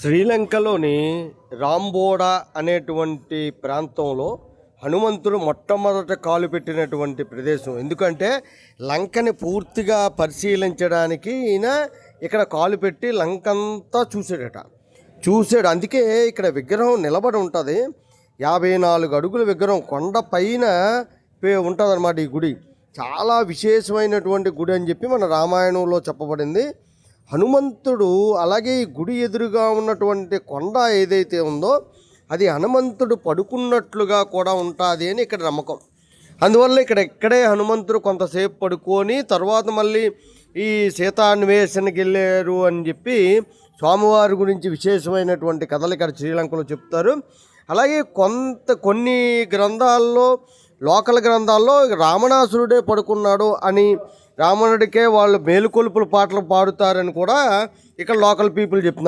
శ్రీలంకలోని రాంబోడా అనేటువంటి ప్రాంతంలో హనుమంతుడు మొట్టమొదట కాలు పెట్టినటువంటి ప్రదేశం. ఎందుకంటే లంకని పూర్తిగా పరిశీలించడానికి ఈయన ఇక్కడ కాలు పెట్టి లంకంతా చూసాడట చూసాడు అందుకే ఇక్కడ విగ్రహం నిలబడి ఉంటుంది. యాభై నాలుగు అడుగుల విగ్రహం కొండ పైన ఉంటుంది అనమాట ఈ గుడి. చాలా విశేషమైనటువంటి గుడి అని చెప్పి మన రామాయణంలో చెప్పబడింది. హనుమంతుడు అలాగే ఈ గుడి ఎదురుగా ఉన్నటువంటి కొండ ఏదైతే ఉందో అది హనుమంతుడు పడుకున్నట్లుగా కూడా ఉంటుంది అని ఇక్కడ నమ్మకం. అందువల్ల ఇక్కడ ఇక్కడే హనుమంతుడు కొంతసేపు పడుకొని తర్వాత మళ్ళీ ఈ సీతాన్వేషణకి వెళ్ళారు అని చెప్పి స్వామివారి గురించి విశేషమైనటువంటి కథలు ఇక్కడ శ్రీలంకలో చెప్తారు. అలాగే కొంత కొన్ని గ్రంథాల్లో లోకల్ గ్రంథాల్లో రామణాసురుడే పడుకున్నాడు అని రామణుడికే వాళ్ళు మేలుకొలుపుల పాటలు పాడుతారని కూడా ఇక్కడ లోకల్ పీపుల్ చెప్తున్నారు.